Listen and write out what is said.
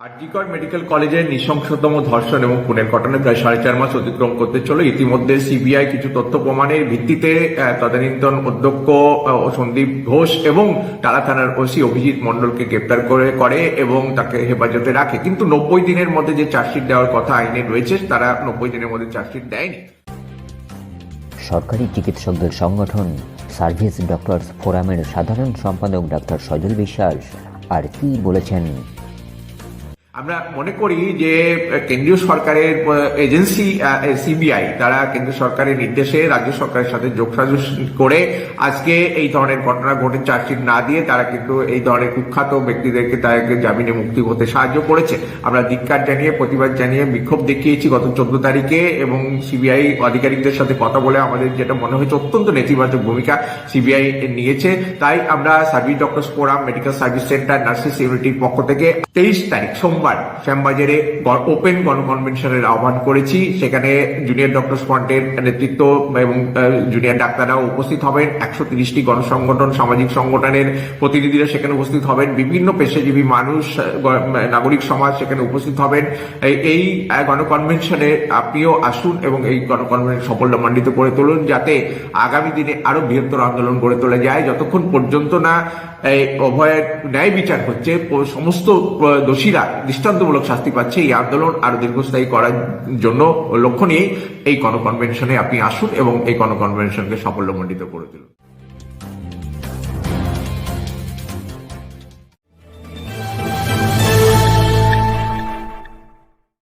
RG Kar medical কলেজের নৃশংসতম ধর্ষণ এবং খুনের ঘটনায় প্রায় সাড়ে চার মাস অতিক্রম করতে চলে ইতিমধ্যে সিবিআই কিছু তথ্য প্রমাণের ভিত্তিতে তদানীন্তন অধ্যক্ষ সন্দীপ ঘোষ এবং টালা থানার ওসি অভিজিৎ মণ্ডলকে গ্রেপ্তার করে করে এবং তাকে হেফাজতে রাখে। কিন্তু নব্বই দিনের মধ্যে যে চার্জশিট দেওয়ার কথা আইনে রয়েছে, তারা নব্বই দিনের মধ্যে চার্জশিট দেয়নি। সরকারি চিকিৎসকদের সংগঠন সার্ভিস ডক্টরস ফোরামের সাধারণ সম্পাদক ডাক্তার সজল বিশ্বাস আর কি বলেছেন? আমরা মনে করি যে কেন্দ্রীয় সরকারের এজেন্সি সিবিআই তারা কেন্দ্র সরকারের নির্দেশে রাজ্য সরকারের সাথে যোগসাজশ করে আজকে এই ধরনের ঘটনা ঘটে চার্জশিট না দিয়ে তারা কিন্তু এই ধরনের কুখ্যাত ব্যক্তিদেরকে তাদেরকে জামিনে মুক্তি হতে সাহায্য করেছে। আমরা ধিক্কার জানিয়ে, প্রতিবাদ জানিয়ে বিক্ষোভ দেখিয়েছি গত চোদ্দ তারিখে এবং সিবিআই আধিকারিকদের সাথে কথা বলে আমাদের যেটা মনে হয়েছে অত্যন্ত নেতিবাচক ভূমিকা সিবিআই নিয়েছে। তাই আমরা service doctor forum, medical service centre, nurses ইউনিটির পক্ষ থেকে তেইশ তারিখ সোমবার শ্যামবাজারে ওপেন গণকনভেনশনের আহ্বান করেছি। সেখানে জুনিয়র ডক্টর ফ্রন্টের নেতৃত্ব এবং জুনিয়র ডাক্তাররাও উপস্থিত হবেন। একশো তিরিশটি গণসংগঠন, সামাজিক সংগঠনের প্রতিনিধিরা সেখানে উপস্থিত হবেন। বিভিন্ন পেশাজীবী মানুষ নাগরিক সমাজ সেখানে উপস্থিত হবেন। এই- গণকনভেনশনে আপনিও আসুন এবং এই গণকনভেনশন সাফল্যমণ্ডিত করে তুলুন যাতে আগামী দিনে আরও বৃহত্তর আন্দোলন গড়ে তোলা যায়। যতক্ষণ পর্যন্ত না অভয়ের ন্যায় বিচার হচ্ছে সমস্ত দোষীরা দৃষ্টান্তমূলক শাস্তি পাচ্ছে এই আন্দোলন আরও দীর্ঘস্থায়ী করার জন্য লক্ষ্য নিয়ে এই গণকনভেনশনে আপনি আসুন এবং এই গণকনভেনশনকে সাফল্যমণ্ডিত করে তুলুন।